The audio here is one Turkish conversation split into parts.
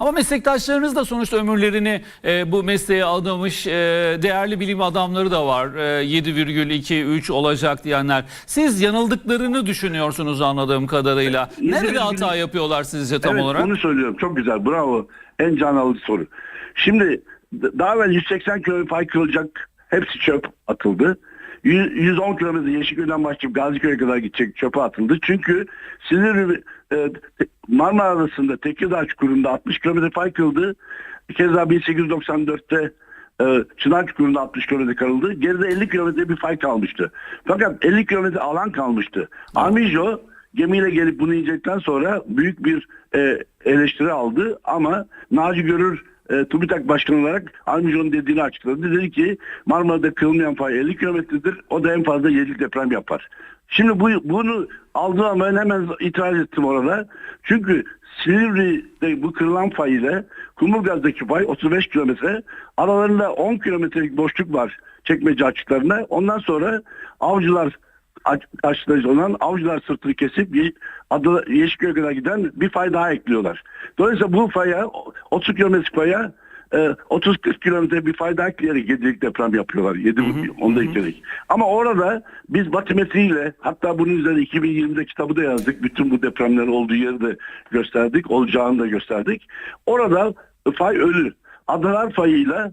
Ama meslektaşlarınız da sonuçta ömürlerini e, bu mesleğe adamış e, değerli bilim adamları da var. E, 7,23 olacak diyenler. Siz yanıldıklarını düşünüyorsunuz anladığım kadarıyla. Nerede 7,23 hata yapıyorlar sizce tam evet, olarak? onu söylüyorum. Çok güzel. Bravo. En can alıcı soru. Şimdi daha evvel 180 kilometre fay kırılacak. Hepsi çöp atıldı. Yüz- 110 kilometre Yeşilköy'den başlayıp Gaziköy'e kadar gidecek çöpe atıldı. Çünkü Silivri e, Marmara arasında Tekirdağ çukurunda 60 kilometre fay kırıldı. Keza 1894'te e, Çınar Çukuru'nda 60 kilometre kırıldı. Geride 50 kilometre bir fay kalmıştı. Fakat 50 kilometre alan kalmıştı. Armijo gemiyle gelip bunu inceledikten sonra büyük bir e, eleştiri aldı ama Naci Görür e, TÜBİTAK Başkanı olarak Armijo'nun dediğini açıkladı. Dedi ki Marmara'da kırılmayan fay 50 kilometredir. O da en fazla 7 deprem yapar. Şimdi bu, bunu aldığım ama ben hemen itiraz ettim orada. Çünkü Silivri'de bu kırılan fay ile Kumburgaz'daki fay 35 kilometre. Aralarında 10 kilometrelik boşluk var çekmece açıklarına. Ondan sonra avcılar karşılaştı olan avcılar sırtını kesip adı Yeşilköy'e kadar giden bir fay daha ekliyorlar. Dolayısıyla bu faya 30 kilometrelik faya e, 30-40 kilometre bir fay daha ekleyerek 7'lik deprem yapıyorlar. 7 onda ekleyerek. Ama orada biz batimetriyle hatta bunun üzerine 2020'de kitabı da yazdık. Bütün bu depremlerin olduğu yeri de gösterdik. Olacağını da gösterdik. Orada fay ölü. Adalar fayıyla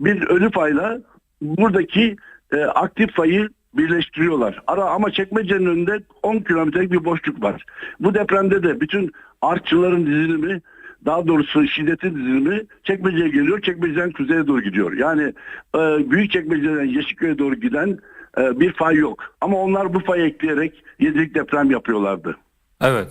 bir ölü fayla buradaki e, aktif fayı birleştiriyorlar. Ara ama çekmecenin önünde 10 kilometrelik bir boşluk var. Bu depremde de bütün artçıların dizilimi daha doğrusu şiddetin dizilimi çekmeceye geliyor. Çekmeceden kuzeye doğru gidiyor. Yani e, büyük çekmeceden Yeşilköy'e doğru giden e, bir fay yok. Ama onlar bu fayı ekleyerek yedilik deprem yapıyorlardı. Evet.